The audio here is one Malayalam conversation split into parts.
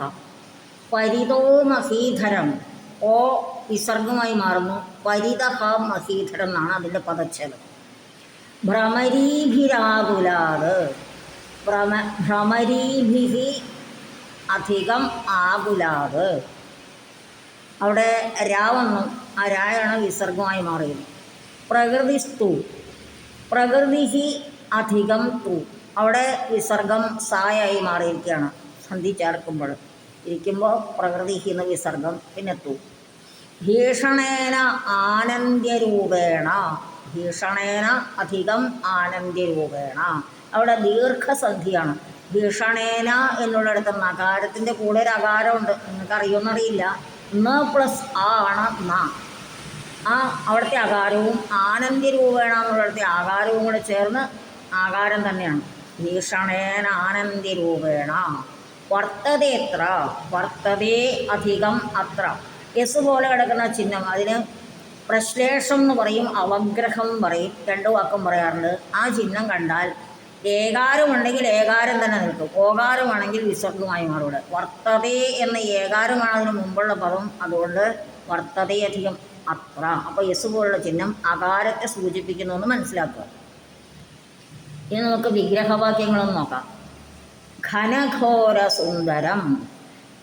നോക്കാം പരിതോ മസീധരം ഓ വിസർഗമായി മാറുന്നു. പരിതഹ മസീധരം എന്നാണ് അതിന്റെ പദച്ഛേദം. ഭ്രമരീഭിരാകുലാത്. ഭ്രമ അധികം ആകുലാത്. അവിടെ രാവെന്നും ആ രായാണ് വിസർഗമായി മാറിയത്. പ്രകൃതിസ്തു. പ്രകൃതിഹി അധികം തു. അവിടെ വിസർഗം സായായി മാറിയിരിക്കുകയാണ് സന്ധി ചേർക്കുമ്പോൾ ഇരിക്കുമ്പോൾ പ്രകൃതിഹി എന്ന വിസർഗം പിന്നെ തൂ ഭീഷണേന ആനന്ദ്യരൂപേണ ഭീഷണേന അധികം ആനന്ദ്യരൂപേണ അവിടെ ദീർഘസന്ധിയാണ്. ഭീഷണേന എന്നുള്ളിടത്ത് നകാരത്തിന്റെ കൂടെ ഒരു അകാരമുണ്ട്. നിങ്ങൾക്ക് അറിയുമെന്നറിയില്ല ന പ്ലസ് ആ ആണ് ന. ആ അവിടുത്തെ അകാരവും ആനന്ദ്യരൂപേണ എന്നുള്ളിടത്തെ ആകാരവും കൂടെ ചേർന്ന് ആകാരം തന്നെയാണ്. ഭീഷണേന ആനന്ദ്യരൂപേണ വർത്തതേത്ര വർത്തതേ അധികം അത്ര. എസ് പോലെ കിടക്കുന്ന ചിഹ്നം. അതിന് പ്രശ്ലേഷം എന്ന് പറയും അവഗ്രഹം പറയും രണ്ട് വാക്കും പറയാറുണ്ട്. ആ ചിഹ്നം കണ്ടാൽ ഏകാരമുണ്ടെങ്കിൽ ഏകാരം തന്നെ നിൽക്കും. ഓകാരമാണെങ്കിൽ വിസർഗമായി മാറൂടെ വർത്തതേ എന്ന ഏകാരമാണ് അതിന് മുമ്പുള്ള പദം. അതുകൊണ്ട് വർത്തതയധികം അത്ര. അപ്പോൾ യെസ് പോലുള്ള ചിഹ്നം അകാരത്തെ സൂചിപ്പിക്കുന്നു എന്ന് മനസ്സിലാക്കുക. ഇനി നമുക്ക് വിഗ്രഹവാക്യങ്ങളൊന്നും നോക്കാം. ഘനഘോര സുന്ദരം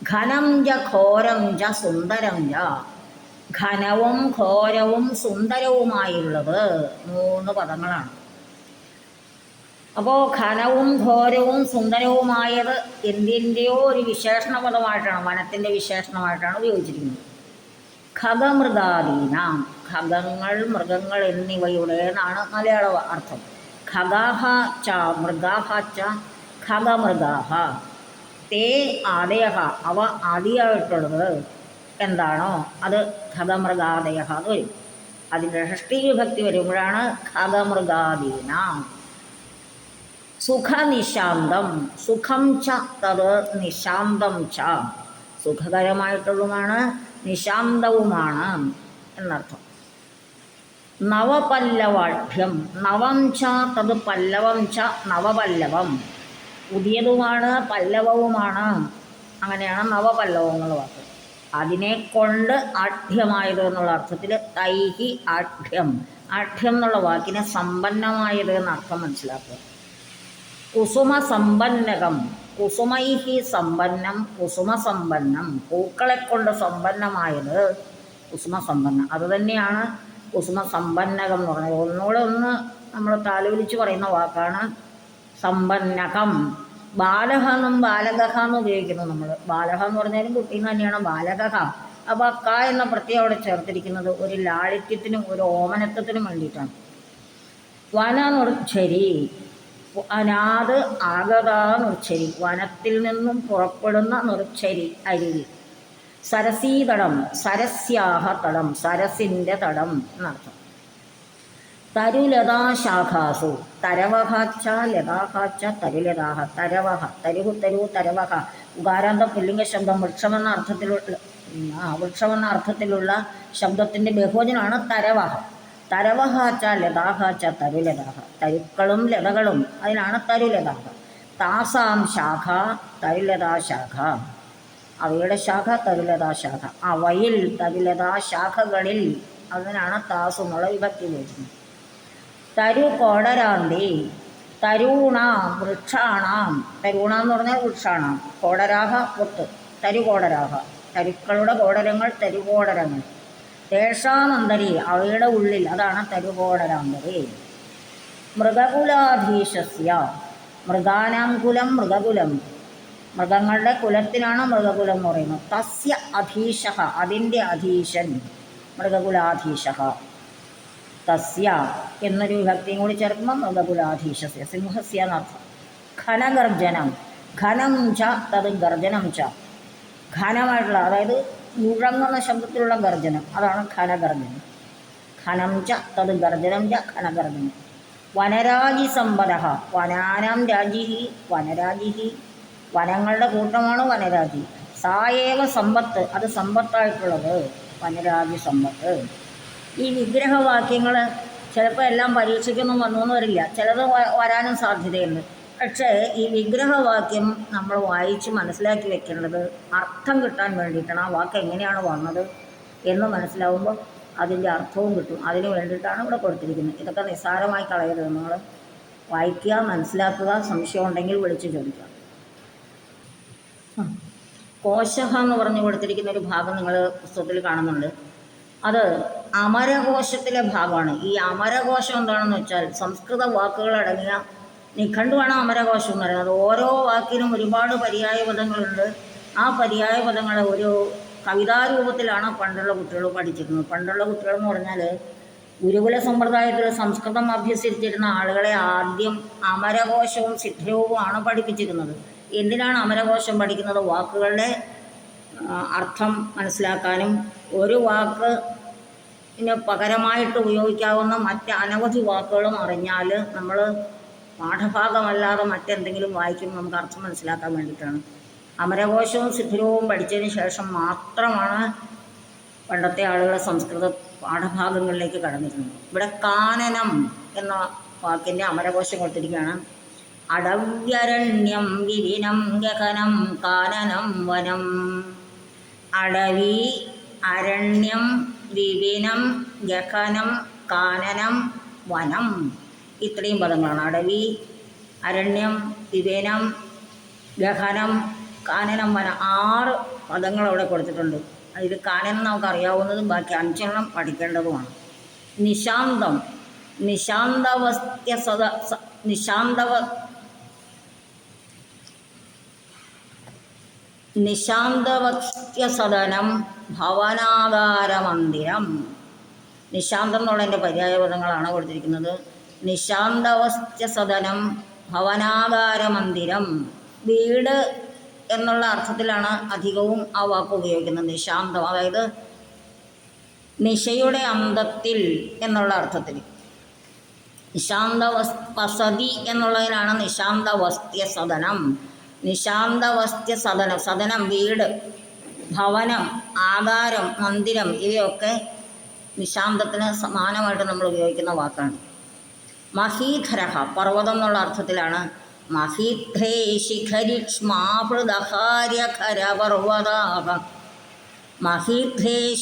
ഘനം ജ ഘോരം ജ സുന്ദരം ജ ഘനവും ഘോരവും സുന്ദരവുമായുള്ളത് മൂന്ന് പദങ്ങളാണ്. അപ്പോൾ ഘനവും ഘോരവും സുന്ദരവുമായത് എന്തിന്റെയോ ഒരു വിശേഷണ പദമായിട്ടാണ് വനത്തിന്റെ വിശേഷണമായിട്ടാണ് ഉപയോഗിച്ചിരിക്കുന്നത്. ഖഗമൃഗാദീനാം ഖഗങ്ങൾ മൃഗങ്ങൾ എന്നിവയുടെ എന്നാണ് മലയാള അർത്ഥം. ഖഗാഹ ച മൃഗാഹ ച ഖഗമൃഗാഹ തേ ആദയ അവ ആദിയായിട്ടുള്ളത് എന്താണോ അത് ഖതമൃഗാദയ എന്ന് വരും. അതിന്റെ ഷഷ്ടി വിഭക്തി വരുമ്പോഴാണ് ഖതമൃഗാദീന സുഖനിശാന്തം. സുഖം ച തത് നിശാന്തം ച. സുഖകരമായിട്ടുള്ളതാണ് നിശാന്തവുമാണ് എന്നർത്ഥം. നവപല്ലവാഢ്യം. നവം ച തത് പല്ലവം ച നവപല്ലവം. പുതിയതുമാണ് പല്ലവവുമാണ്. അങ്ങനെയാണ് നവപല്ലവങ്ങൾ വാക്ക് അതിനെ കൊണ്ട് ആഢ്യമായത് എന്നുള്ള അർത്ഥത്തിൽ തൈഹി ആഢ്യം ആഢ്യം എന്നുള്ള വാക്കിനെ സമ്പന്നമായത് എന്ന അർത്ഥം മനസ്സിലാക്കുക. കുസുമ സമ്പന്നകം കുസുമൈഹി സമ്പന്നം കുസുമ സമ്പന്നം പൂക്കളെ കൊണ്ട് സമ്പന്നമായത് കുസുമ സമ്പന്നം അതുതന്നെയാണ് കുസുമ സമ്പന്നകം എന്ന് പറഞ്ഞത്. ഒന്നുകൂടെ ഒന്ന് നമ്മൾ താലോലിച്ച് പറയുന്ന വാക്കാണ് സമ്പന്നകം. ബാലഹ എന്നും ബാലകഹ എന്ന് ഉപയോഗിക്കുന്നു നമ്മൾ ബാലഹ എന്ന് പറഞ്ഞാലും കുട്ടി തന്നെയാണ് ബാലകഹ. അപ്പോൾ ക എന്ന പ്രത്യേകം അവിടെ ചേർത്തിരിക്കുന്നത് ഒരു ലാളിത്യത്തിനും ഒരു ഓമനത്വത്തിനും വേണ്ടിയിട്ടാണ്. വന നുർച്ചരി. അനാഥ് ആഗത നുർച്ചരി. വനത്തിൽ നിന്നും പുറപ്പെടുന്ന നുർച്ചരി അരുവി. സരസീതടം സരസ്യാഹ തടം സരസിന്റെ തടം എന്നർത്ഥം. തരുലതാശാഖാസു. തരവഹാച്ച ലതാഹാച്ച തരുലതാഹ. തരവഹ തരുഹു തരു തരവഹ. ഉകാരാന്ത പുല്ലിംഗ ശബ്ദം വൃക്ഷമെന്ന അർത്ഥത്തിലുള്ള ആ വൃക്ഷമെന്ന അർത്ഥത്തിലുള്ള ശബ്ദത്തിന്റെ ബഹുവചനമാണ് തരവഹ. തരവഹാച്ച ലതാഹാച്ച തരുലതാഹ. തരുക്കളും ലതകളും അതിനാണ് തരുലതാഹ. താസാം ശാഖ തരുലതാ ശാഖ അവയുടെ ശാഖ തരുലതാ ശാഖ അവയിൽ തരുലതാ ശാഖകളിൽ അതിനാണ് താസ് എന്നുള്ള വിഭക്തി ഉപയോഗിക്കുന്നത് തരു കോടരാന്തി തരൂണ വൃക്ഷാണാം. തരൂണ എന്ന് പറഞ്ഞാൽ വൃക്ഷാണാം. കോടരാഹ പൊത്ത് തരുകോടരാഹ. തരുക്കളുടെ കോടരങ്ങൾ തരുകോടരങ്ങൾ. തേഷാനന്തരി അവയുടെ ഉള്ളിൽ. അതാണ് തരുകോടരാന്തരി. മൃഗകുലാധീശസ്യ. മൃഗാനാം കുലം മൃഗകുലം. മൃഗങ്ങളുടെ കുലത്തിനാണ് മൃഗകുലം എന്ന് പറയുന്നത്. തസ്യ അധീശ അതിന്റെ അധീശൻ. മൃഗകുലാധീശ തസ്യ എന്നൊരു വിഭക്തിയും കൂടി ചേർക്കുമ്പോൾ മൃഗകുലാധീശസ്യ സിംഹസ്യ എന്നർത്ഥം ഘനഗർജനം ഘനം ച തത് ഗർജനം ച. ഘനമായിട്ടുള്ള അതായത് മുഴങ്ങുന്ന ശബ്ദത്തിലുള്ള ഗർജനം അതാണ് ഘനഗർജനം. ഘനം ച തത് ഗർജനം ച ഘനഗർജനം. വനരാജി സമ്പദ വനാനാം രാജി വനരാജി വനങ്ങളുടെ കൂട്ടമാണ് വനരാജി. സായേവ സമ്പത്ത് അത് സമ്പത്തായിട്ടുള്ളത് വനരാജി സമ്പത്ത്. ഈ വിഗ്രഹവാക്യങ്ങൾ ചിലപ്പോൾ എല്ലാം പരീക്ഷയ്ക്കൊന്നും വന്നു വരില്ല. ചിലത് വരാനും സാധ്യതയുണ്ട്. പക്ഷേ ഈ വിഗ്രഹവാക്യം നമ്മൾ വായിച്ച് മനസ്സിലാക്കി വെക്കേണ്ടത് അർത്ഥം കിട്ടാൻ വേണ്ടിയിട്ടാണ്. ആ വാക്ക് എങ്ങനെയാണ് വന്നത് എന്ന് മനസ്സിലാവുമ്പോൾ അതിന്റെ അർത്ഥവും കിട്ടും. അതിന് വേണ്ടിയിട്ടാണ് ഇവിടെ കൊടുത്തിരിക്കുന്നത്. ഇതൊക്കെ നിസ്സാരമായി കളയരുത്. നിങ്ങൾ വായിക്കുക മനസ്സിലാക്കുക സംശയം ഉണ്ടെങ്കിൽ വിളിച്ച് ചോദിക്കുക. കോശഹ എന്ന് പറഞ്ഞു കൊടുത്തിരിക്കുന്ന ഒരു ഭാഗം നിങ്ങൾ പുസ്തകത്തിൽ കാണുന്നുണ്ട്. അത് അമരകോശത്തിലെ ഭാഗമാണ്. ഈ അമരകോശം എന്താണെന്ന് വെച്ചാൽ സംസ്കൃത വാക്കുകളടങ്ങിയ നിഘണ്ടുവാണ് അമരകോശം എന്ന് പറയുന്നത്. ഓരോ വാക്കിനും ഒരുപാട് പര്യായ പദങ്ങളുണ്ട്. ആ പര്യായ പദങ്ങൾ ഒരു കവിതാരൂപത്തിലാണ് പണ്ടുള്ള കുട്ടികൾ പഠിച്ചിരുന്നത്. പണ്ടുള്ള കുട്ടികൾ എന്ന് പറഞ്ഞാൽ ഗുരുകുല സമ്പ്രദായത്തിൽ സംസ്കൃതം അഭ്യസിച്ചിരുന്ന ആളുകളെ ആദ്യം അമരകോശവും സിദ്ധരൂപവുമാണ് പഠിപ്പിച്ചിരുന്നത്. എന്തിനാണ് അമരകോശം പഠിക്കുന്നത്? വാക്കുകളുടെ അർത്ഥം മനസ്സിലാക്കാനും ഒരു വാക്ക് ന് പകരമായിട്ട് ഉപയോഗിക്കാവുന്ന മറ്റ് അനവധി വാക്കുകളും അറിഞ്ഞാൽ നമ്മൾ പാഠഭാഗമല്ലാതെ മറ്റെന്തെങ്കിലും വായിക്കുമ്പോൾ നമുക്ക് അർത്ഥം മനസ്സിലാക്കാൻ വേണ്ടിയിട്ടാണ് അമരകോശവും സിദ്ധരൂപവും പഠിച്ചതിന് ശേഷം മാത്രമാണ് പണ്ടത്തെ ആളുകളെ സംസ്കൃത പാഠഭാഗങ്ങളിലേക്ക് കടന്നിരുന്നത്. ഇവിടെ കാനനം എന്ന വാക്കിന്റെ അമരകോശം കൊടുത്തിരിക്കുകയാണ്. അടവ്യരണ്യം വിവിനം ഗഹനം കാനനം വനം. അടവി അരണ്യം വിപിനം ഗഹനം കാനനം വനം. ഇത്രയും പദങ്ങളാണ്. അടവി അരണ്യം വിപിനം ഗഹനം കാനനം വനം. ആറ് പദങ്ങൾ അവിടെ കൊടുത്തിട്ടുണ്ട്. അതിൽ കാനനം നമുക്ക് അറിയാവുന്നതും ബാക്കി അഞ്ചെണ്ണം പഠിക്കേണ്ടതുമാണ്. നിശാന്തം. നിശാന്തവസ്യ സദ നിശാന്തവ നിശാന്തവസ്ത്യസദനം ഭവനാകാരമന്ദിരം നിശാന്തം എന്നുള്ളതിന്റെ പര്യായപദങ്ങളാണ് കൊടുത്തിരിക്കുന്നത്. ഭവനാധാര ഭവനാകാരമന്ദിരം വീട് എന്നുള്ള അർത്ഥത്തിലാണ് അധികവും ആ വാക്ക് ഉപയോഗിക്കുന്നത്. നിശാന്തം അതായത് നിശയുടെ അന്തത്തിൽ എന്നുള്ള അർത്ഥത്തിൽ. നിശാന്ത വസ് വസതി എന്നുള്ളതിനാണ് നിശാന്ത വസ്ത്യ സദനം സദനം വീട് ഭവനം ആകാരം മന്ദിരം ഇവയൊക്കെ നിശാന്തത്തിന് സമാനമായിട്ട് നമ്മൾ ഉപയോഗിക്കുന്ന വാക്കാണ്. മഹീധരഹ പർവതം എന്നുള്ള അർത്ഥത്തിലാണ്. മഹീധ്രേ ശിഖരിക്ഷ്മാഭൃതഹാര്യഖരപർവതാഹ മഹീധ്രേ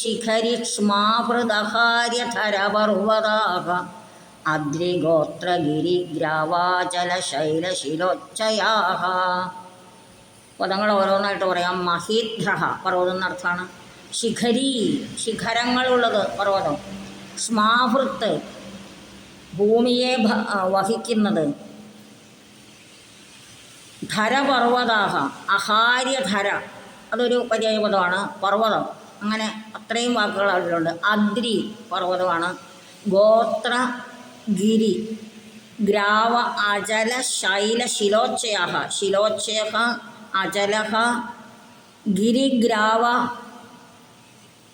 പദങ്ങൾ ഓരോന്നായിട്ട് പറയാം. മഹീദ്രഹ പർവതം എന്നർത്ഥമാണ്. ശിഖരി ശിഖരങ്ങളുള്ളത് പർവതം. സ്മാഹൃത്ത് ഭൂമിയെ വഹിക്കുന്നത്. ധരപർവതാഹ അഹാര്യധര അതൊരു പര്യായപദമാണ് പർവതം. അങ്ങനെ അത്രയും വാക്കുകൾ അതിലുണ്ട്. അദ്രി പർവതമാണ്. ഗോത്ര ഗിരി ഗ്രാവ അജല ശൈല ശിലോച്ചയാഹ. ശിലോച്ചയ അജല ഗിരിഗ്രാവ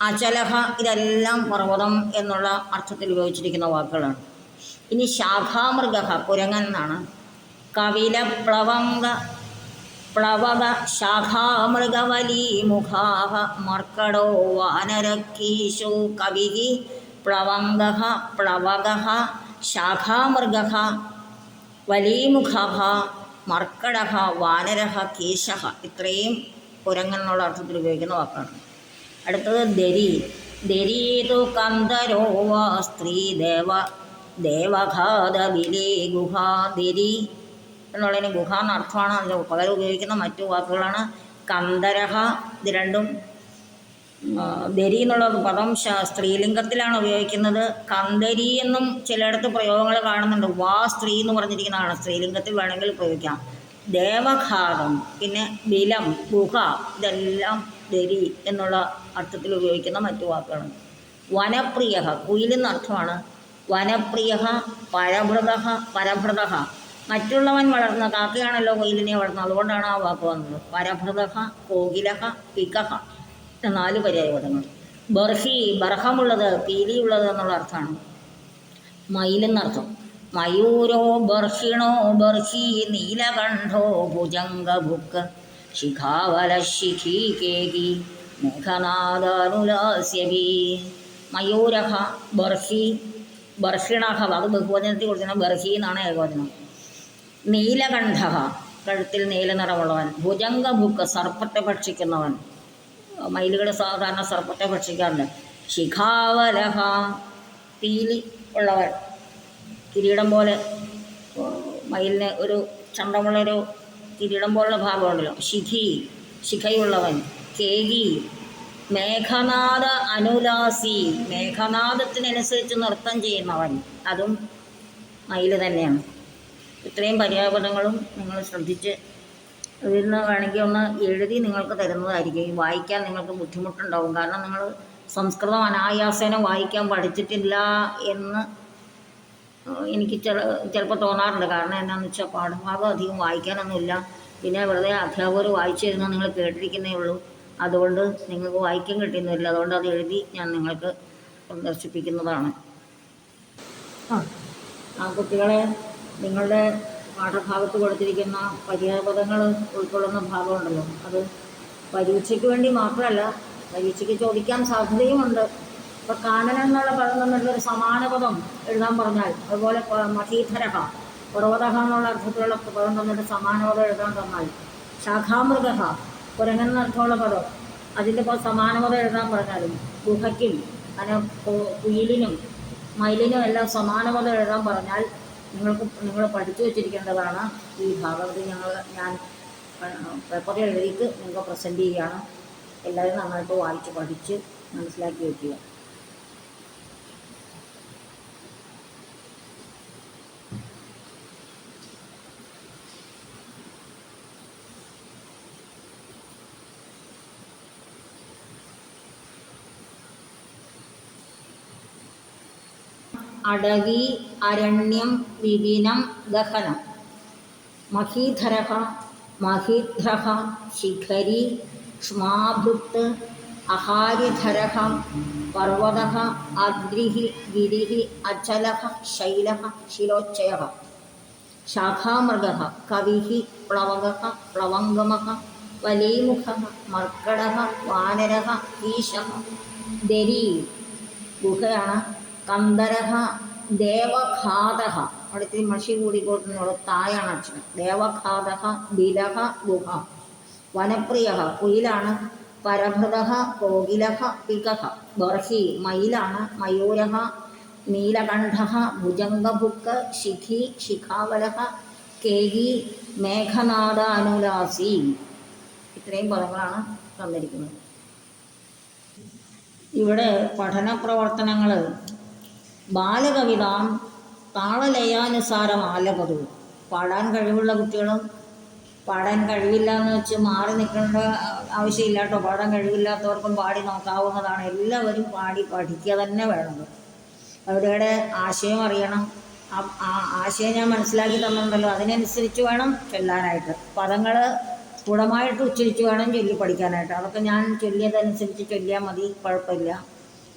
അചലഹ ഇതെല്ലാം പർവതം എന്നുള്ള അർത്ഥത്തിൽ ഉപയോഗിച്ചിരിക്കുന്ന വാക്കുകളാണ്. ഇനി ശാഖാമൃഗ കുരങ്ങൻ എന്നാണ്. കവില പ്ലവംഗ പ്ലവക ശാഖാമൃഗവലീമുഖാഹ മർക്കടോ വാനരക്കീശോ കവി പ്ലവംഗ പ്ലവക ശാഖാമൃഗ വലീമുഖ മർക്കട വാനരഹ കേശഹ ഇത്രയും കുരങ്ങനുള്ള അർത്ഥത്തിൽ ഉപയോഗിക്കുന്ന വാക്കാണ്. അടുത്തത് ദരി. ദരീതു കന്ദരോ വാ സ്ത്രീ ദേവ ദേവഘാത വിലേ ഗുഹ. ദരി എന്നുള്ളതിന് ഗുഹ എന്ന അർത്ഥമാണ് അതിന് പകരം ഉപയോഗിക്കുന്ന മറ്റു വാക്കുകളാണ് കന്ദരഹ. ഇത് രണ്ടും ദരി എന്നുള്ള പദം സ്ത്രീലിംഗത്തിലാണ് ഉപയോഗിക്കുന്നത്. കന്തരി എന്നും ചിലയിടത്ത് പ്രയോഗങ്ങൾ കാണുന്നുണ്ട്. വാ സ്ത്രീ എന്ന് പറഞ്ഞിരിക്കുന്നതാണ്. സ്ത്രീലിംഗത്തിൽ വേണമെങ്കിൽ പ്രയോഗിക്കാം ദേവഘാതം പിന്നെ ബിലം ഗുഹ ഇതെല്ലാം ദരി എന്നുള്ള അർത്ഥത്തിൽ ഉപയോഗിക്കുന്ന മറ്റു വാക്കുകളാണ്. വനപ്രിയ കുയിലെന്ന അർത്ഥമാണ്. വനപ്രിയ പരഭൃത പരഭൃത മറ്റുള്ളവൻ വളർന്ന കാക്കയാണല്ലോ കുയിലിനെ വളർന്നത്. അതുകൊണ്ടാണ് ആ വാക്ക് വന്നത്. പരഭൃത കോകിലഹ പികഹ. നാല് പര്യായപദങ്ങൾ. ബർഹി ബർഹമുള്ളത് പീലിയുള്ളത് എന്നുള്ള അർത്ഥമാണ്. മയിലെന്നർത്ഥം മയൂരോ ബർഹിണോ ബർഹി നീലകണ്ഠോ ഭുജംഗഭുക്ക് ശിഖാവല ശിഖീ കേകി മേഘനാദാനുലാസ്യവി. മയൂരഹ ബർഹി ബർഹിണഹ അത് ബഹുവചനത്തിൽ കൊടുക്കുന്ന ബർഹി എന്നാണ് ഏകവചനം. നീലകണ്ഠ കഴുത്തിൽ നീലനിറമുള്ളവൻ ഭുജംഗഭുക്ക് സർപ്പത്തെ ഭക്ഷിക്കുന്നവൻ മയിലുകൾ സാധാരണ സർപ്പത്തെ ഭക്ഷിക്കാറുണ്ട്. ശിഖാവലഹ തീലി ഉള്ളവർ. കിരീടം പോലെ മയിലിന് ഒരു ചണ്ടമുള്ളൊരു കിരീടം പോലുള്ള ഭാഗമുണ്ടല്ലോ. ശിഖി ശിഖയുള്ളവൻ. കേകി മേഘനാഥ അനുലാസി. മേഘനാഥത്തിനനുസരിച്ച് നൃത്തം ചെയ്യുന്നവൻ. അതും മയിൽ തന്നെയാണ്. ഇത്രയും പര്യാപദങ്ങളും നിങ്ങൾ ശ്രദ്ധിച്ച് ഇതിൽ നിന്ന് വേണമെങ്കിൽ ഒന്ന് എഴുതി നിങ്ങൾക്ക് തരുന്നതായിരിക്കും. ഈ വായിക്കാൻ നിങ്ങൾക്ക് ബുദ്ധിമുട്ടുണ്ടാവും. കാരണം നിങ്ങൾ സംസ്കൃതം അനായാസേന വായിക്കാൻ പഠിച്ചിട്ടില്ല എന്ന് എനിക്ക് ചില ചിലപ്പോൾ തോന്നാറുണ്ട്. കാരണം എന്താണെന്ന് വെച്ചാൽ പാഠഭാഗം അധികം വായിക്കാനൊന്നുമില്ല പിന്നെ വെറുതെ അധ്യാപകർ വായിച്ചു തരുന്ന നിങ്ങൾ കേട്ടിരിക്കുന്നേ ഉള്ളൂ. അതുകൊണ്ട് നിങ്ങൾക്ക് വായിക്കാൻ കിട്ടുന്നില്ല. അതുകൊണ്ട് അത് എഴുതി ഞാൻ നിങ്ങൾക്ക് പ്രദർശിപ്പിക്കുന്നതാണ്. ആ. ആ കുട്ടികളെ നിങ്ങളുടെ പാഠഭാഗത്ത് കൊടുത്തിരിക്കുന്ന പര്യാപദങ്ങൾ ഉൾക്കൊള്ളുന്ന ഭാഗമുണ്ടല്ലോ. അത് പരീക്ഷയ്ക്ക് വേണ്ടി മാത്രമല്ല പരീക്ഷയ്ക്ക് ചോദിക്കാൻ സാധ്യതയുമുണ്ട്. ഇപ്പം കാനനം എന്നുള്ള പദം ഒരു സമാന പദം എഴുതാൻ പറഞ്ഞാൽ അതുപോലെ മഹീധരഹ പുറവതഹ എന്നുള്ള അർത്ഥത്തിലുള്ള പദം തന്നിട്ട് സമാന പദം എഴുതാൻ തന്നാൽ ശാഖാമൃഗഹ കുരങ്ങൻ എന്നർത്ഥമുള്ള പദം അതിന്റെ ഇപ്പോൾ സമാന പദം എഴുതാൻ പറഞ്ഞാലും ഗുഹയ്ക്കും അങ്ങനെ കുയിലിനും മയിലിനും എല്ലാം സമാന പദം എഴുതാൻ പറഞ്ഞാൽ നിങ്ങൾക്ക് നിങ്ങൾ പഠിച്ചു വെച്ചിരിക്കേണ്ടതാണ് ഈ ഭാഗവത് ഞങ്ങൾ ഞാൻ പേപ്പറിൽ എഴുതിയിട്ട് നിങ്ങൾക്ക് പ്രസന്റ് ചെയ്യുകയാണ്. എല്ലാവരും നന്നായിട്ട് വായിച്ച് പഠിച്ച് മനസ്സിലാക്കി വയ്ക്കുക അടവി അരണ്യം വിപിനം ദഹനം. മഹീധര മഹീധ്ര ശിഖരി ക്ഷ്മാഭൃത്ത് അഹാരിധര പർവത അദ്രി ഗിരി അചല ശൈല ശിലോച്ചയ ശാഖാമൃഗ കവി പ്ലവക പ്ലവംഗമ വലീമുഖ മർക്കട വാനര ഈശः ദരീ ഗുഹയാണ് കന്ദരഹ ദേവഘാതഹ. അടുത്ത് മഷി കൂടിക്കോട്ടുന്നുള്ള തായാണ് അക്ഷരം ദേവഘാതഹ ബിലഹ ഗുഹ. വനപ്രിയ കുയിലാണ്. പരഭൃത കോകിലഹ പികഹ. ബർഹി മയിലാണ്. മയൂരഹ നീലകണ്ഠ ഭുജംഗഭുക്ക് ശിഖി ശിഖാവലഹ കേഹി മേഘനാഥ അനുലാസി ഇത്രയും പദങ്ങളാണ് തന്നിരിക്കുന്നത്. ഇവിടെ പഠന പ്രവർത്തനങ്ങൾ ബാലകവിതാം താളലയാനുസാരം ആലപതു പാടാൻ കഴിവുള്ള കുട്ടികളും പാടാൻ കഴിവില്ല എന്ന് വെച്ച് മാറി നിൽക്കേണ്ട ആവശ്യമില്ല കേട്ടോ പാടാൻ കഴിവില്ലാത്തവർക്കും പാടി നോക്കാവുന്നതാണ്. എല്ലാവരും പാടി പഠിക്കുക തന്നെ വേണം. അവരുടെ ആശയം അറിയണം. ആ ആശയം ഞാൻ മനസ്സിലാക്കി തന്നിട്ടുണ്ടല്ലോ. അതിനനുസരിച്ച് വേണം ചൊല്ലാനായിട്ട്. പദങ്ങൾ സ്ഫുടമായിട്ട് ഉച്ചരിച്ച് വേണം ചൊല്ലി പഠിക്കാനായിട്ട്. അതൊക്കെ ഞാൻ ചൊല്ലിയതനുസരിച്ച് ചൊല്ലിയാൽ മതി. കുഴപ്പമില്ല.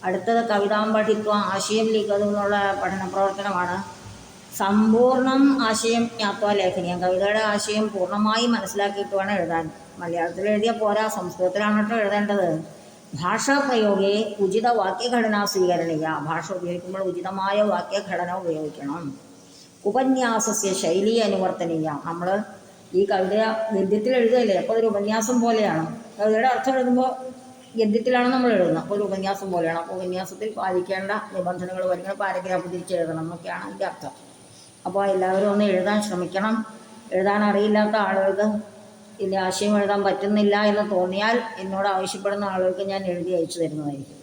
അടുത്തത് കവിതാമ്പഠിത്വം ആശയം ലിഖിതം എന്നുള്ള പഠന പ്രവർത്തനമാണ്. സമ്പൂർണം ആശയം ജ്ഞാത്വ ലേഖനീയം. കവിതയുടെ ആശയം പൂർണമായി മനസ്സിലാക്കിയിട്ട് വേണം എഴുതാൻ. മലയാളത്തിൽ എഴുതിയാൽ പോരാ സംസ്കൃതത്തിലാണ് കേട്ടോ എഴുതേണ്ടത്. ഭാഷാപ്രയോഗെ ഉചിത വാക്യഘടന സ്വീകരണീയ. ഭാഷ ഉപയോഗിക്കുമ്പോൾ ഉചിതമായ വാക്യഘടന ഉപയോഗിക്കണം. ഉപന്യാസസ്യ ശൈലി അനുവർത്തനീയ. നമ്മൾ ഈ കവിത ഗദ്യത്തിൽ എഴുതുകയല്ലേ? അപ്പോൾ ഒരു ഉപന്യാസം പോലെയാണ്. കവിതയുടെ അർത്ഥം എഴുതുമ്പോൾ ഗദ്യത്തിലാണ് നമ്മൾ എഴുതുന്നത്. അപ്പോൾ ഒരു ഉപന്യാസം പോലെയാണ്. അപ്പോൾ ഉപന്യാസത്തിൽ പാലിക്കേണ്ട നിബന്ധനകൾ വരുന്ന പാരഗ്രാഫ് തിരിച്ച് എഴുതണം എന്നൊക്കെയാണ് അതിന്റെ അർത്ഥം. അപ്പോൾ എല്ലാവരും ഒന്ന് എഴുതാൻ ശ്രമിക്കണം. എഴുതാൻ അറിയില്ലാത്ത ആളുകൾക്ക് ഇതിന്റെ ആശയം എഴുതാൻ പറ്റുന്നില്ല എന്ന് തോന്നിയാൽ എന്നോട് ആവശ്യപ്പെടുന്ന ആളുകൾക്ക് ഞാൻ എഴുതി അയച്ചു തരുന്നതായിരിക്കും.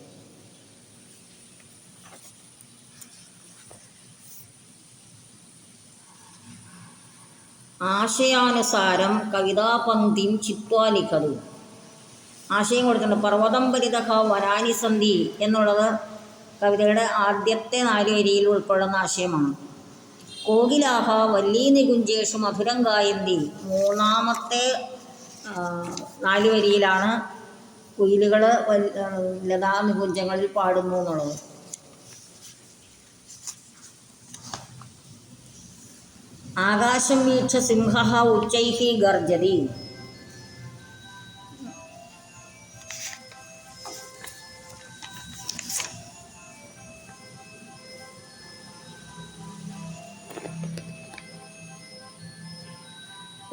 ആശയാനുസാരം കവിതാപന്തിയും ചിത്വാ ആശയം കൊടുക്കുന്നുണ്ട് പർവതം പരിതഹ വരാനിസന്ധി എന്നുള്ളത് കവിതയുടെ ആദ്യത്തെ നാല് വരിയിൽ ഉൾക്കൊള്ളുന്ന ആശയമാണ്. കോകിലാഹ വല്ലീ നികുഞ്ചേഷു മധുരം ഗായന്തി മൂന്നാമത്തെ നാല് വരിയിലാണ് കുയിലുകൾ ലതാ നികുഞ്ചങ്ങളിൽ പാടുന്നു എന്നുള്ളത്. ആകാശം വീക്ഷ സിംഹ ഉച്ചൈഹി ഗർജതി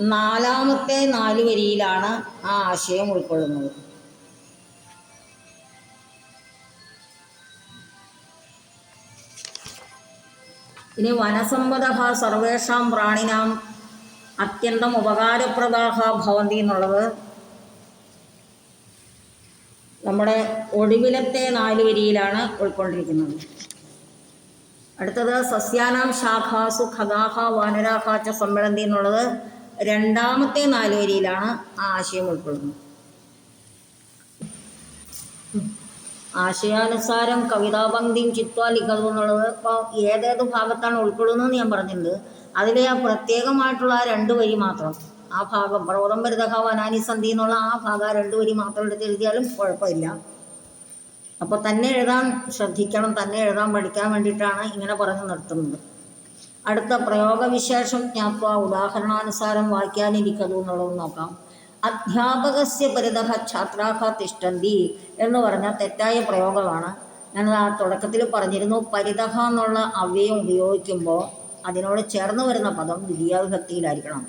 നാലാമത്തെ നാല് വരിയിലാണ് ആ ആശയം ഉൾക്കൊള്ളുന്നത്. ഇനി വനസമ്പദ സർവേഷാം പ്രാണിനാം അത്യന്തം ഉപകാരപ്രദാഹ ഭവന്തി എന്നുള്ളത് നമ്മുടെ ഒടുവിലത്തെ നാല് വരിയിലാണ് ഉൾക്കൊണ്ടിരിക്കുന്നത്. അടുത്തത് സസ്യാനാം ശാഖാസു ഖഗാഹ വാനരാഹ ച സമ്മേളന്തി എന്നുള്ളത് രണ്ടാമത്തെ നാലുവരിയിലാണ് ആ ആശയം ഉൾപ്പെടുന്നത്. ആശയാനുസാരം കവിതാപങ്ക്തിയും ചിത്വ ലിഖതു എന്നുള്ളത് ഇപ്പോൾ ഏതേത് ഭാഗത്താണ് ഉൾക്കൊള്ളുന്നതെന്ന് ഞാൻ പറഞ്ഞിട്ടുണ്ട്. അതിലെ ആ പ്രത്യേകമായിട്ടുള്ള ആ രണ്ട് വരി മാത്രം ആ ഭാഗം പർവതം വരുതക വനാനി സന്ധി എന്നുള്ള ആ ഭാഗം ആ രണ്ട് വരി മാത്രം എടുത്ത് എഴുതിയാലും കുഴപ്പമില്ല. അപ്പോൾ തന്നെ എഴുതാൻ ശ്രദ്ധിക്കണം തന്നെ എഴുതാൻ പഠിക്കാൻ വേണ്ടിയിട്ടാണ് ഇങ്ങനെ പറഞ്ഞു നിർത്തുന്നത്. അടുത്ത പ്രയോഗവിശേഷം ജ്ഞാത്വ ഉദാഹരണാനുസാരം വായിക്കാനിരിക്കുന്നു എന്നുള്ളത് നോക്കാം. അധ്യാപകസ്യ പരിതഹ ഛാത്രാഹ തിഷ്ടന്തി എന്ന് പറഞ്ഞ തെറ്റായ പ്രയോഗമാണ്. ഞാനത് ആ തുടക്കത്തിൽ പറഞ്ഞിരുന്നു പരിതഹ എന്നുള്ള അവ്യയം ഉപയോഗിക്കുമ്പോൾ അതിനോട് ചേർന്ന് വരുന്ന പദം ദ്വിതീയവിഭക്തിയിലായിരിക്കണം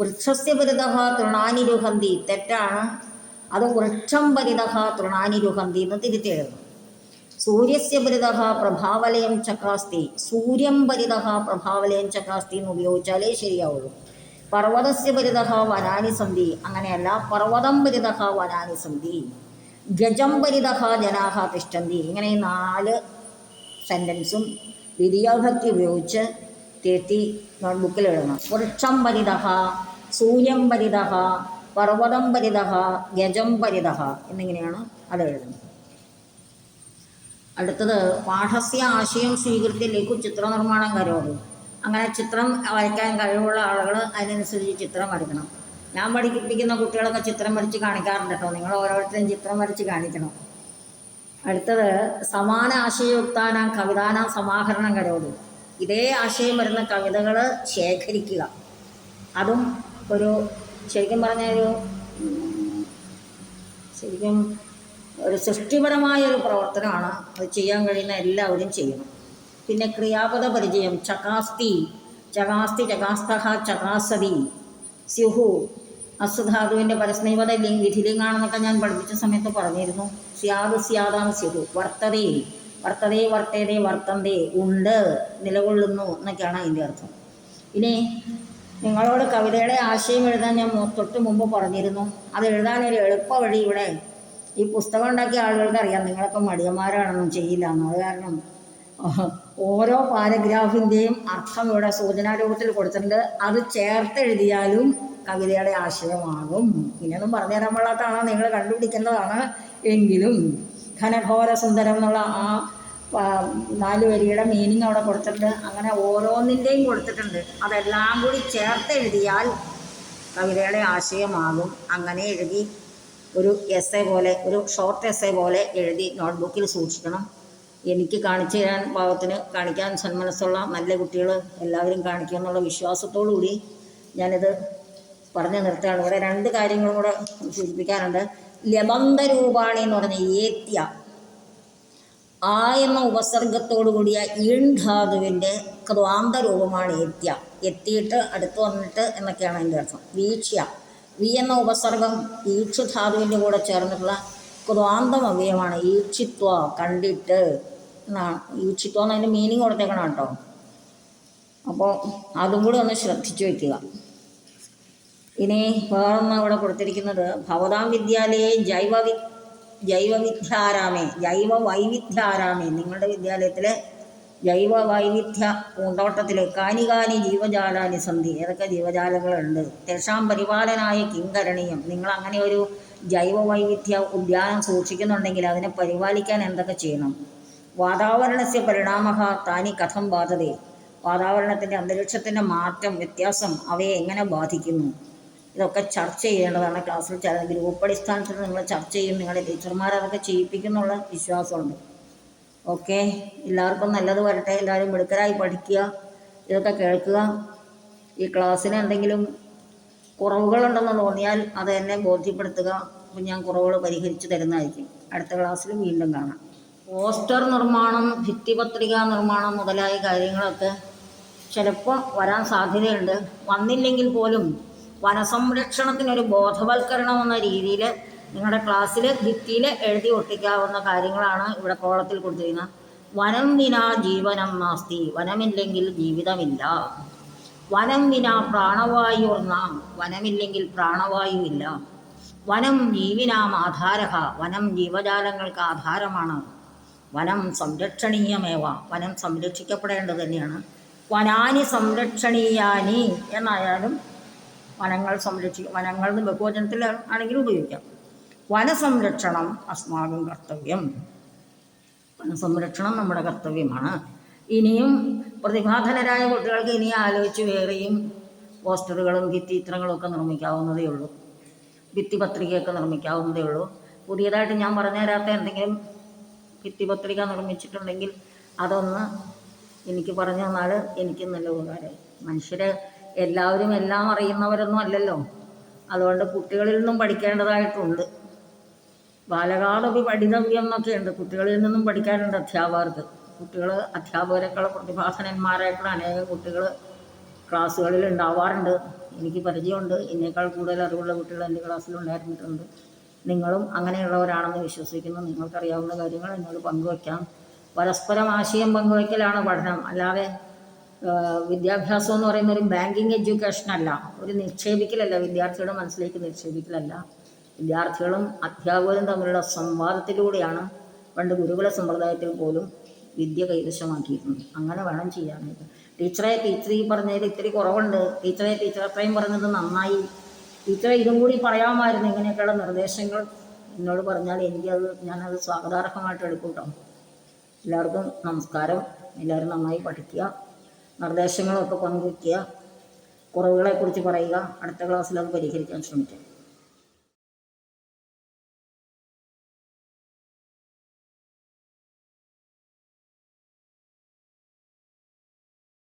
വൃക്ഷസ്യ പരിതഹ തൃണാനിരുഹന്തി തെറ്റാണ്. അത് വൃക്ഷം പരിതഹ തൃണാനിരുഹന്തി എന്ന് തിരുത്തി എഴുതണം. സൂര്യസ്യ പരിതഹ പ്രഭാവലയം ചക്രാസ്തി. സൂര്യം പരിതഹ പ്രഭാവലയം ചക്രാസ്തി എന്ന് ഉപയോഗിച്ചാലേ ശരിയാവുള്ളൂ. പർവതസ്യ പരിതഹ വനാനി സന്ധി. അങ്ങനെയല്ല പർവതം പരിതഹ വനാനി സന്ധി. ഗജം പരിതഹ ജനാഹ തിഷ്ടന്തി ഇങ്ങനെ നാല് സെന്റൻസും വിദ്യാഭക്തി ഉപയോഗിച്ച് തേത്തി നോട്ട്ബുക്കിൽ എഴുതണം വൃക്ഷം പരിതഹ സൂര്യം പരിതഹ പർവതം പരിതഹ ഗജം പരിതഹ എന്നിങ്ങനെയാണ് അത് എഴുതുന്നത്. അടുത്തത് പാഠസ്യ ആശയം സ്വീകൃതി ലഘു ചിത്രനിർമ്മാണം കരുതി അങ്ങനെ ചിത്രം വരയ്ക്കാൻ കഴിവുള്ള ആളുകൾ അതിനനുസരിച്ച് ചിത്രം വരയ്ക്കണം. ഞാൻ പഠിപ്പിക്കുന്ന കുട്ടികളൊക്കെ ചിത്രം വരച്ച് കാണിക്കാറുണ്ട് കേട്ടോ. നിങ്ങൾ ഓരോരുത്തരും ചിത്രം വരച്ച് കാണിക്കണം. അടുത്തത് സമാന ആശയയുക്താനാം കവിതാനാം സമാഹരണം കരുതി ഇതേ ആശയം വരുന്ന കവിതകൾ ശേഖരിക്കുക. അതും ഒരു ശരിക്കും പറഞ്ഞൊരു ശരിക്കും ഒരു സൃഷ്ടിപരമായ ഒരു പ്രവർത്തനമാണ് അത് ചെയ്യാൻ കഴിയുന്ന എല്ലാവരും ചെയ്യണം. പിന്നെ ക്രിയാപദ പരിചയം ചകാസ്തി ചകാസ്തി ചകാസ്തഹ ചകാസതി സ്യുഹു അസുധാതുവിന്റെ പരസ്നൈപത ലിംഗ് വിധിലിംഗാണെന്നൊക്കെ ഞാൻ പഠിപ്പിച്ച സമയത്ത് പറഞ്ഞിരുന്നു. സ്യാദ് സ്യാദാണ് സ്യുഹു വർത്തതേ വർത്തതേ വർത്തേതേ വർത്തന്തേ ഉണ്ട് നിലകൊള്ളുന്നു എന്നൊക്കെയാണ് അതിന്റെ അർത്ഥം. ഇനി നിങ്ങളോട് കവിതയുടെ ആശയം എഴുതാൻ ഞാൻ തൊട്ട് മുമ്പ് പറഞ്ഞിരുന്നു. അത് എഴുതാനൊരു എളുപ്പ വഴി ഇവിടെ ഈ പുസ്തകം ഉണ്ടാക്കിയ ആളുകൾക്ക് അറിയാം നിങ്ങളൊക്കെ മടിയന്മാരാണെന്നും ചെയ്യില്ല എന്ന്. അത് കാരണം ഓരോ പാരഗ്രാഫിന്റെയും അർത്ഥം ഇവിടെ സൂചനാരൂപത്തിൽ കൊടുത്തിട്ടുണ്ട്. അത് ചേർത്ത് എഴുതിയാലും കവിതയുടെ ആശയമാകും. ഇനിയൊന്നും പറഞ്ഞു തരാൻ പാടാത്തതാണ് നിങ്ങൾ കണ്ടുപിടിക്കേണ്ടതാണ്. എങ്കിലും ഘനഘോര സുന്ദരം എന്നുള്ള ആ ആ, നാല് വരിയുടെ മീനിങ് അവിടെ കൊടുത്തിട്ടുണ്ട്. അങ്ങനെ ഓരോന്നിന്റെയും കൊടുത്തിട്ടുണ്ട്. അതെല്ലാം കൂടി ചേർത്ത് എഴുതിയാൽ കവിതയുടെ ആശയമാകും. അങ്ങനെ എഴുതി ഒരു എസ് എ പോലെ ഒരു ഷോർട്ട് എസ് എ പോലെ എഴുതി നോട്ട്ബുക്കിൽ സൂക്ഷിക്കണം. എനിക്ക് കാണിച്ചു തരാൻ ഭാഗത്തിന് കാണിക്കാൻ സന്മനസ്സുള്ള നല്ല കുട്ടികൾ എല്ലാവരും കാണിക്കുമെന്നുള്ള വിശ്വാസത്തോടു കൂടി ഞാനിത് പറഞ്ഞു നിർത്തുകയാണ്. ഇവിടെ രണ്ട് കാര്യങ്ങളും കൂടെ സൂചിപ്പിക്കാനുണ്ട്. ലബന്ധ രൂപാണി എന്ന് പറഞ്ഞ ഏത്യ ആ എന്ന ഉപസർഗത്തോടു കൂടിയ ഈൺ ധാതുവിന്റെ രൂപമാണ് എത്തിയിട്ട് അടുത്ത് വന്നിട്ട് എന്നൊക്കെയാണ് അതിന്റെ അർത്ഥം. വീക്ഷ്യ വി എന്ന ഉപസർഗം ഈക്ഷു ധാതുവിന്റെ കൂടെ ചേർന്നിട്ടുള്ള ക്വാന്തം അവയവമാണ് ഈക്ഷിത്വ കണ്ടിട്ട് എന്നാണ്. ഈക്ഷിത്വ എന്നതിന്റെ മീനിങ് കൊടുത്തേക്കണം കേട്ടോ. അപ്പോൾ അതും കൂടി ഒന്ന് ശ്രദ്ധിച്ചു വയ്ക്കുക ഇനി വേറൊന്ന് ഇവിടെ കൊടുത്തിരിക്കുന്നത് ഭവതാം വിദ്യാലയെ ജൈവ വി ജൈവ വിദ്യാരാമേ ജൈവ വൈവിധ്യാരാമേ നിങ്ങളുടെ വിദ്യാലയത്തിലെ ജൈവ വൈവിധ്യ പൂന്തോട്ടത്തിൽ കാനി കാനി ജീവജാലാനി സന്ധി. ഏതൊക്കെ ജീവജാലങ്ങളുണ്ട്? തേഷാം പരിപാലനായ കിങ്കരണീയം നിങ്ങൾ അങ്ങനെ ഒരു ജൈവ വൈവിധ്യ ഉദ്യാനം സൂക്ഷിക്കുന്നുണ്ടെങ്കിൽ അതിനെ പരിപാലിക്കാൻ എന്തൊക്കെ ചെയ്യണം? വാതാവരണസ്യ പരിണാമ താനി കഥം ബാധതേ വാതാവരണത്തിന്റെ അന്തരീക്ഷത്തിന്റെ മാറ്റം വ്യത്യാസം അവയെ എങ്ങനെ ബാധിക്കുന്നു? ഇതൊക്കെ ചർച്ച ചെയ്യേണ്ടതാണ് ക്ലാസ്സിൽ. ചില ഗ്രൂപ്പ് അടിസ്ഥാനത്തിൽ നിങ്ങൾ ചർച്ച ചെയ്യും. നിങ്ങളുടെ ടീച്ചർമാർ അതൊക്കെ ചെയ്യിപ്പിക്കുന്നുള്ള വിശ്വാസമുണ്ട്. ഓക്കെ എല്ലാവർക്കും നല്ലത് വരട്ടെ. എല്ലാവരും മിടുക്കരായി പഠിക്കുക. ഇതൊക്കെ കേൾക്കുക. ഈ ക്ലാസ്സിന് എന്തെങ്കിലും കുറവുകളുണ്ടെന്ന് തോന്നിയാൽ അത് എന്നെ ബോധ്യപ്പെടുത്തുക. അപ്പം ഞാൻ കുറവുകൾ പരിഹരിച്ചു തരുന്നതായിരിക്കും. അടുത്ത ക്ലാസ്സിൽ വീണ്ടും കാണാം. പോസ്റ്റർ നിർമ്മാണം ഭിത്തിപത്രിക നിർമ്മാണം മുതലായ കാര്യങ്ങളൊക്കെ ചിലപ്പോൾ വരാൻ സാധ്യതയുണ്ട്. വന്നില്ലെങ്കിൽ പോലും വനസംരക്ഷണത്തിനൊരു ബോധവൽക്കരണം എന്ന രീതിയിൽ നിങ്ങളുടെ ക്ലാസ്സിൽ ഭിത്തിയിൽ എഴുതി ഒട്ടിക്കാവുന്ന കാര്യങ്ങളാണ് ഇവിടെ കോളത്തിൽ കൊടുത്തിരിക്കുന്നത്. വനം വിനാ ജീവനം നാസ്തി വനമില്ലെങ്കിൽ ജീവിതമില്ല. വനം വിനാ പ്രാണവായു നാം വനമില്ലെങ്കിൽ പ്രാണവായു ഇല്ല വനം ജീവിനാം ആധാരക വനം ജീവജാലങ്ങൾക്ക് ആധാരമാണ്. വനം സംരക്ഷണീയമേവ വനം സംരക്ഷിക്കപ്പെടേണ്ടത് തന്നെയാണ്. വനാനി സംരക്ഷണീയാനി എന്നായാലും വനങ്ങൾ സംരക്ഷിക്കും വനങ്ങൾ ബഹുവചനത്തിൽ ആണെങ്കിലും ഉപയോഗിക്കാം. വനസംരക്ഷണം അസ്മാകും കർത്തവ്യം. വനസംരക്ഷണം നമ്മുടെ കർത്തവ്യമാണ്. ഇനിയും പ്രതിഭാധനരായ കുട്ടികൾക്ക് ഇനി ആലോചിച്ച് വേറെയും പോസ്റ്ററുകളും ഭിത്തിച്ചിത്രങ്ങളും ഒക്കെ നിർമ്മിക്കാവുന്നതേ ഉള്ളൂ. ഭിത്തിപത്രികയൊക്കെ നിർമ്മിക്കാവുന്നതേ ഉള്ളൂ. പുതിയതായിട്ട് ഞാൻ പറഞ്ഞു തരാത്ത എന്തെങ്കിലും ഭിത്തിപത്രിക നിർമ്മിച്ചിട്ടുണ്ടെങ്കിൽ അതൊന്ന് എനിക്ക് പറഞ്ഞു തന്നാൽ എനിക്ക് നല്ല ഉപകാരമായി. മനുഷ്യരെ എല്ലാവരും എല്ലാം അറിയുന്നവരൊന്നും അല്ലല്ലോ. അതുകൊണ്ട് കുട്ടികളിൽ നിന്നും പഠിക്കേണ്ടതായിട്ടുണ്ട്. ബാലകാലപി പഠിതവ്യം എന്നൊക്കെയുണ്ട്. കുട്ടികളിൽ നിന്നും പഠിക്കാനുണ്ട് അധ്യാപകർക്ക്. കുട്ടികൾ അധ്യാപകരെക്കാൾ പ്രതിഭാസനന്മാരായിട്ടുള്ള അനേകം കുട്ടികൾ ക്ലാസ്സുകളിൽ ഉണ്ടാവാറുണ്ട്. എനിക്ക് പരിചയമുണ്ട്. എന്നേക്കാൾ കൂടുതൽ അറിവുള്ള കുട്ടികൾ എന്റെ ക്ലാസ്സിൽ ഉണ്ടായിരുന്നിട്ടുണ്ട്. നിങ്ങളും അങ്ങനെയുള്ളവരാണെന്ന് വിശ്വസിക്കുന്നു. നിങ്ങൾക്കറിയാവുന്ന കാര്യങ്ങൾ എന്നോട് പങ്കുവയ്ക്കാം. പരസ്പരം ആശയം പങ്കുവയ്ക്കലാണ് പഠനം. അല്ലാതെ വിദ്യാഭ്യാസം എന്ന് പറയുന്ന ഒരു ബാങ്കിങ് എഡ്യൂക്കേഷൻ അല്ല ഒരു നിക്ഷേപിക്കലല്ല. വിദ്യാർത്ഥിയുടെ മനസ്സിലേക്ക് നിക്ഷേപിക്കലല്ല. വിദ്യാർത്ഥികളും അധ്യാപകരും തമ്മിലുള്ള സംവാദത്തിലൂടെയാണ് പണ്ട് ഗുരുകുല സമ്പ്രദായത്തിൽ പോലും വിദ്യ കൈവശമാക്കിയിരുന്നത്. അങ്ങനെ വേണം ചെയ്യാനായിട്ട് ടീച്ചറെ ടീച്ചർ ഈ പറഞ്ഞതിൽ ഇത്തിരി കുറവുണ്ട്. ടീച്ചറെ ടീച്ചർ അത്രയും പറഞ്ഞത് നന്നായി. ടീച്ചറെ ഇതും കൂടി പറയാമായിരുന്നു. ഇങ്ങനെയൊക്കെയുള്ള നിർദ്ദേശങ്ങൾ എന്നോട് പറഞ്ഞാൽ എനിക്കത് ഞാനത് സ്വാഗതാർഹമായിട്ട് എടുക്കും കേട്ടോ എല്ലാവർക്കും നമസ്കാരം. എല്ലാവരും നന്നായി പഠിക്കുക. നിർദ്ദേശങ്ങളൊക്കെ പങ്കുവയ്ക്കുക. കുറവുകളെക്കുറിച്ച് പറയുക. അടുത്ത ക്ലാസ്സിൽ അത് പരിഹരിക്കാൻ ശ്രമിക്കാം.